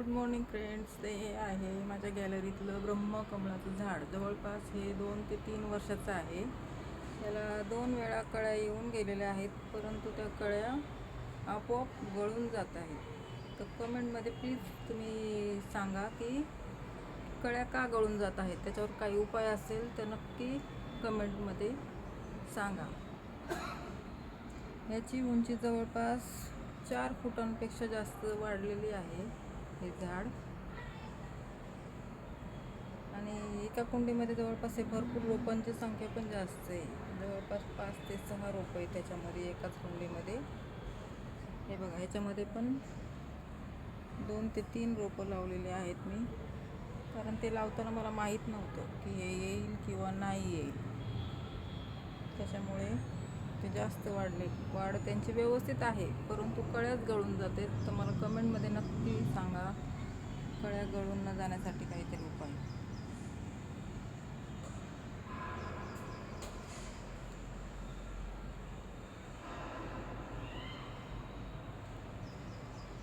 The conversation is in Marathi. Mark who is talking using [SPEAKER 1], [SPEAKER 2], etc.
[SPEAKER 1] गुड मॉर्निंग फ्रेंड्स ते हे आहे माझ्या गॅलरीतलं ब्रह्मकमळाचं झाड. जवळपास हे दोन ते तीन वर्षाचं आहे. त्याला दोन वेळा कळ्या येऊन गेलेल्या आहेत परंतु त्या कळ्या आपोआप गळून जात आहेत. तर कमेंटमध्ये प्लीज तुम्ही सांगा की कळ्या का गळून जात आहेत? त्याच्यावर काही उपाय असेल तर नक्की कमेंटमध्ये सांगा. याची उंची जवळपास चार फुटांपेक्षा जास्त वाढलेली आहे. हे झाड. आणि एका कुंडीमध्ये जवळपास हे भरपूर रोपांची संख्या पण जास्त आहे. जवळपास पाच ते सहा रोपं आहे त्याच्यामध्ये एकाच कुंडीमध्ये. हे बघा ह्याच्यामध्ये पण दोन ते तीन रोपं लावलेली आहेत मी. कारण ते लावताना मला माहीत नव्हतं की हे येईल किंवा नाही येईल. त्याच्यामुळे ते जास्त वाढले. वाढ त्यांची व्यवस्थित आहे परंतु कळ्याच गळून जाते. तर मला कमेंटमध्ये नक्की सांगा. गळून न जाण्यासाठी काही